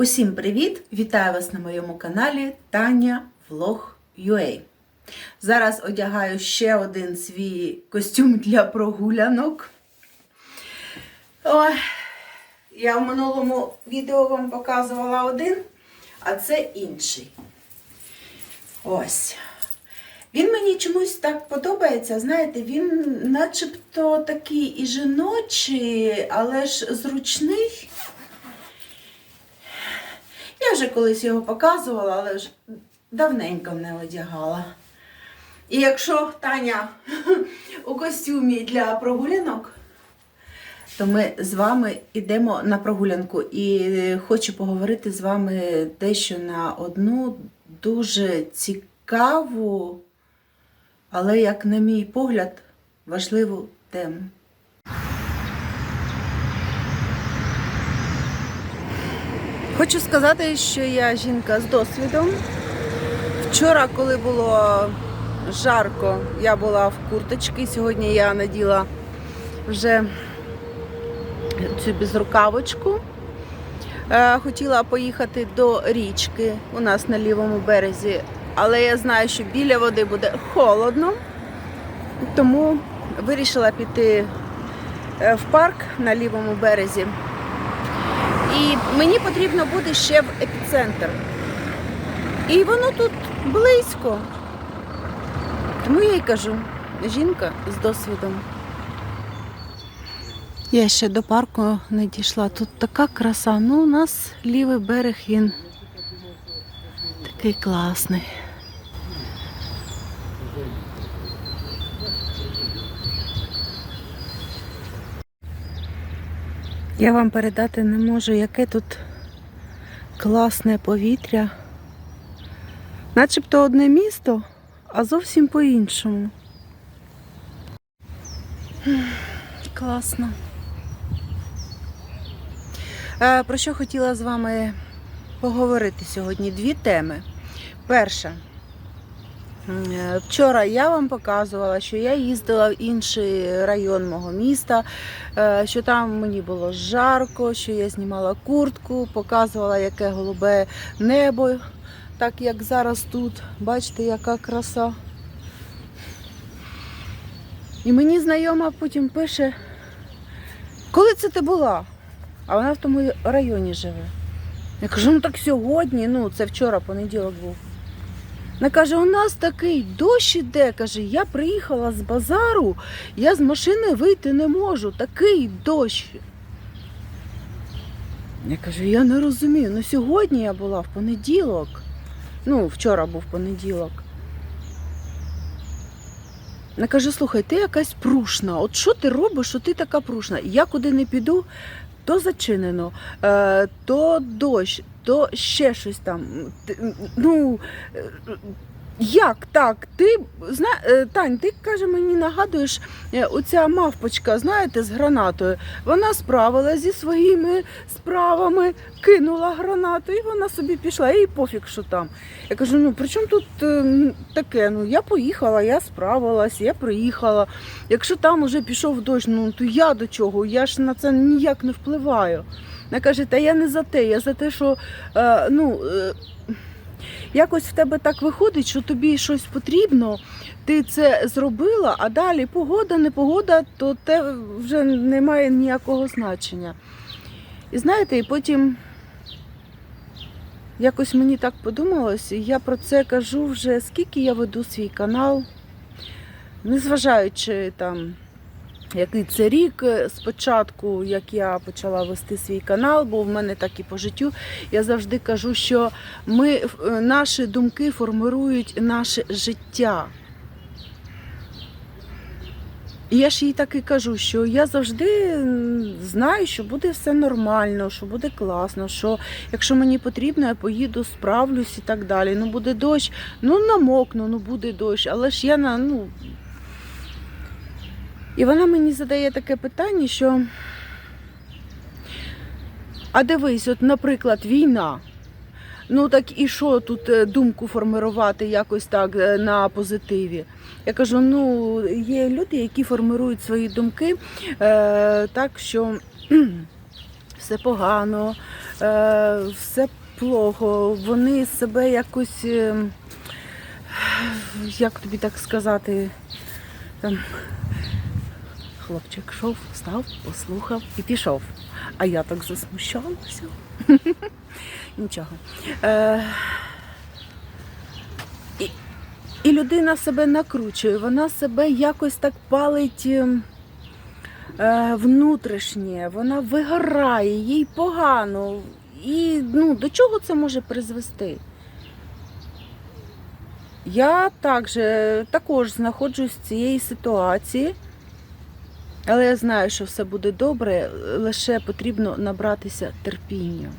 Усім привіт! Вітаю вас на моєму каналі Таня Влог UA. Зараз одягаю ще один свій костюм для прогулянок. Ой, я в минулому відео вам показувала один, а це інший. Ось. Він мені чомусь так подобається. Знаєте, він начебто такий і жіночий, але ж зручний. Я вже колись його показувала, але ж давненько не одягала. І якщо Таня у костюмі для прогулянок, то ми з вами йдемо на прогулянку. І хочу поговорити з вами дещо на одну дуже цікаву, але, як на мій погляд, важливу тему. Хочу сказати, що я жінка з досвідом. Вчора, коли було жарко, я була в курточці. Сьогодні я наділа вже цю безрукавочку. Е, Хотіла поїхати до річки у нас на лівому березі, але я знаю, що біля води буде холодно, тому вирішила піти е, в парк на лівому березі. І мені потрібно буде ще в епіцентр. І воно тут близько. Тому я й кажу, жінка з досвідом. Я ще до парку не дійшла. Тут така краса. Ну, у нас лівий берег, він такий класний. Я вам передати не можу, яке тут класне повітря. Начебто одне місто, а зовсім по-іншому. Класно. Е, Про що хотіла з вами поговорити сьогодні? Дві теми. Перша. Е, Вчора я вам показувала, що я їздила в інший район мого міста, е, що там мені було жарко, що я знімала куртку, показувала, яке голубе небо, так як зараз тут. Бачите, яка краса. І мені знайома потім пише, коли це ти була? А вона в тому районі живе. Я кажу, ну так сьогодні, ну це вчора понеділок був. Вона каже, у нас такий дощ іде. Каже, я приїхала з базару, я з машини вийти не можу. Такий дощ. Я кажу, я не розумію. Ну сьогодні я була в понеділок. Ну, вчора був понеділок. Вона каже, слухай, ти якась прушна. От що ти робиш, що ти така прушна? Я куди не піду, то зачинено, е, то дощ, то ще щось там. Ну, е, як так? Ти зна... е, Тань, ти каже, мені нагадуєш, е, оця мавпочка, знаєте, з гранатою. Вона справилася зі своїми справами, кинула гранату, і вона собі пішла. Їй пофіг, що там. Я кажу, ну при чому тут е, таке? Ну я поїхала, я справилась, я приїхала. Якщо там уже пішов дощ, ну то я до чого? Я ж на це ніяк не впливаю. Вона каже, та я не за те, я за те, що ну, якось в тебе так виходить, що тобі щось потрібно, ти це зробила, а далі погода, не погода, то те вже не має ніякого значення. І знаєте, і потім якось мені так подумалось, і я про це кажу вже скільки я веду свій канал, незважаючи там. Який це рік е, спочатку, як я почала вести свій канал, бо в мене так і по життю. Я завжди кажу, що ми, е, наші думки формирують наше життя. І я ж їй так і кажу, що я завжди знаю, що буде все нормально, що буде класно, що якщо мені потрібно, я поїду, справлюсь і так далі. Ну буде дощ, ну намокну, ну буде дощ, але ж я на ну. І вона мені задає таке питання, що. А дивись, от, наприклад, війна. Ну так і що тут е, думку формувати якось так е, на позитиві? Я кажу: ну, є люди, які формирують свої думки е, так, що все погано, е, все плохо, вони себе якось, е, як тобі так сказати, там, хлопчик йшов, встав, послухав і пішов. А я так засмущалася. Нічого. Е, і, і людина себе накручує, вона себе якось так палить ем, е, внутрішнє, вона вигорає, їй погано. І ну, до чого це може призвести? Я також, також знаходжусь в цієї ситуації, але я знаю, що все буде добре, лише потрібно набратися терпіння.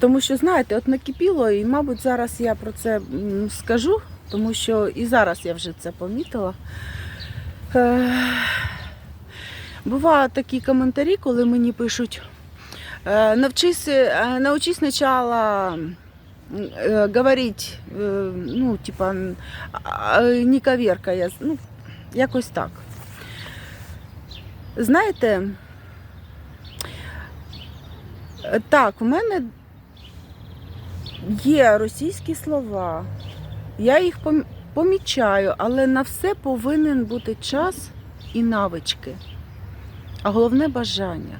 Тому що, знаєте, от накипіло, і, мабуть, зараз я про це скажу, тому що і зараз я вже це помітила. Е, Бувають такі коментарі, коли мені пишуть, навчись, е, научись спочатку е, говорить, е, ну, типа, не коверкая, ну, якось так. Знаєте, е, так, у мене є російські слова, я їх помічаю, але на все повинен бути час і навички, а головне бажання.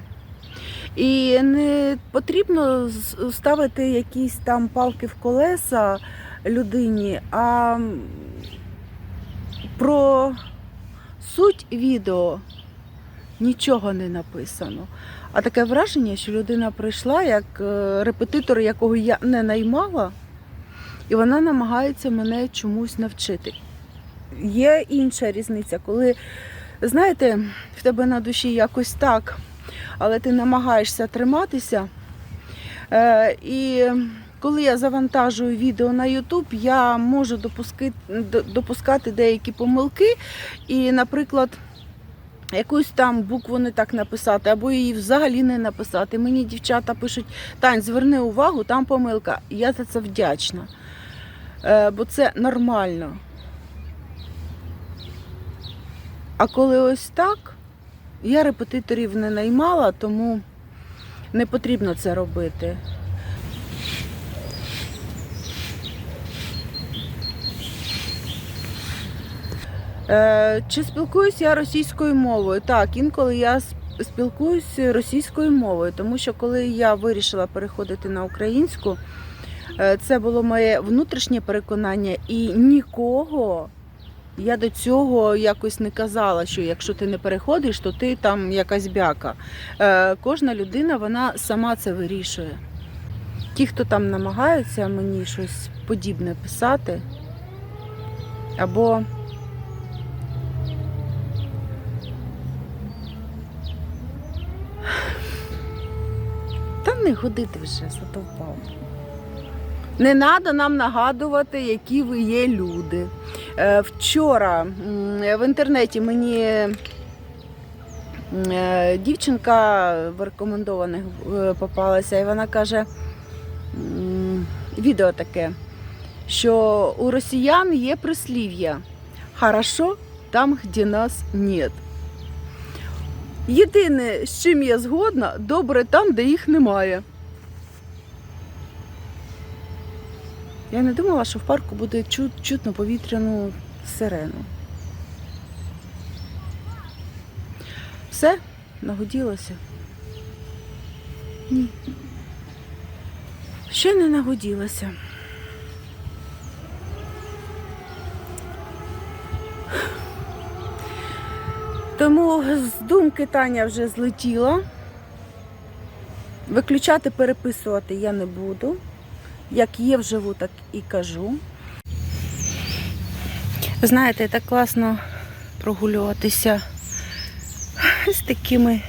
І не потрібно ставити якісь там палки в колеса людині, а про суть відео нічого не написано. А таке враження, що людина прийшла як е, репетитор, якого я не наймала, і вона намагається мене чомусь навчити. Є інша різниця, коли, знаєте, в тебе на душі якось так, але ти намагаєшся триматися. Е, і коли я завантажую відео на YouTube, я можу допуски, д- допускати деякі помилки. І, наприклад, якусь там букву не так написати, або її взагалі не написати. Мені дівчата пишуть, Тань, зверни увагу, там помилка. Я за це вдячна. Е, бо це нормально. А коли ось так, я репетиторів не наймала, тому не потрібно це робити. Е, Чи спілкуюся я російською мовою? Так, інколи я с- спілкуюся російською мовою, тому що коли я вирішила переходити на українську, е, це було моє внутрішнє переконання, і нікого я до цього якось не казала, що якщо ти не переходиш, то ти там якась бяка. Е, Кожна людина вона сама це вирішує. Ті, хто там намагаються мені щось подібне писати, або Та не ходити вже, задовбав. Не треба нам нагадувати, які ви є люди. Е, Вчора в інтернеті мені е, дівчинка в рекомендованих е, попалася, і вона каже відео таке, що у росіян є прислів'я Хорошо там, де нас нет. Єдине, з чим я згодна, добре там, де їх немає. Я не думала, що в парку буде чут- чутно повітряну сирену. Все, нагоділося? Ні. Ще не нагоділося. Тому з думки Таня вже злетіла. Виключати, переписувати я не буду. Як є вживу, так і кажу. Знаєте, так класно прогулюватися з такими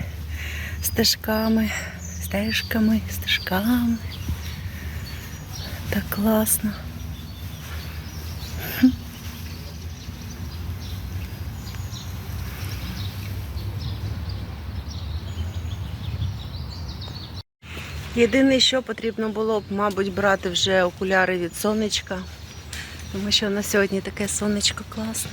стежками, стежками, стежками. Так класно. Єдине, що потрібно було б, мабуть, брати вже окуляри від сонечка. Тому що на сьогодні таке сонечко класне.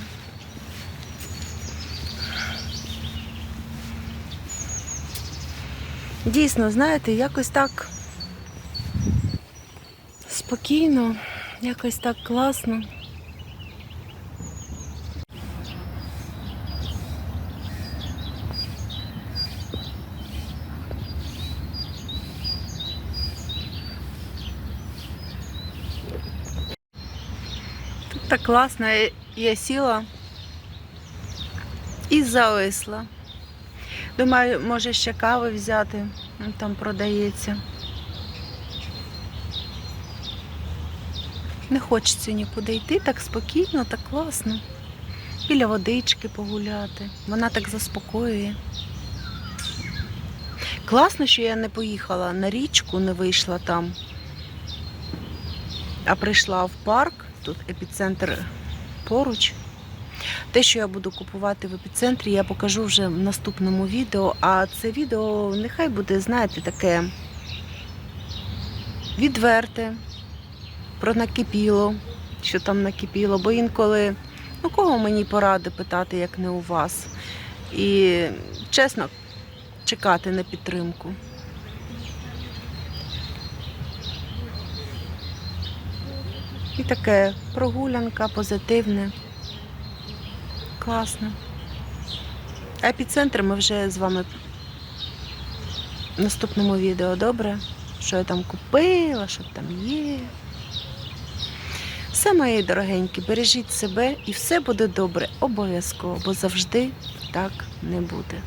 Дійсно, знаєте, якось так спокійно, якось так класно. Так класно, я- сіла і зависла. Думаю, може ще кави взяти, ну, там продається. Не хочеться нікуди йти, так спокійно, так класно. Біля водички погуляти. Вона так заспокоює. Класно, що я не поїхала на річку, не вийшла там, а прийшла в парк, тут епіцентр поруч. Те, що я буду купувати в епіцентрі, я покажу вже в наступному відео. А це відео нехай буде, знаєте, таке відверте, про накипіло, що там накипіло. Бо інколи, ну кого мені поради питати, як не у вас. І чесно, чекати на підтримку. І таке прогулянка позитивне. Класно. Епіцентр ми вже з вами в наступному відео, добре? Що я там купила, що там є. Все, мої дорогенькі, бережіть себе і все буде добре, обов'язково, бо завжди так не буде.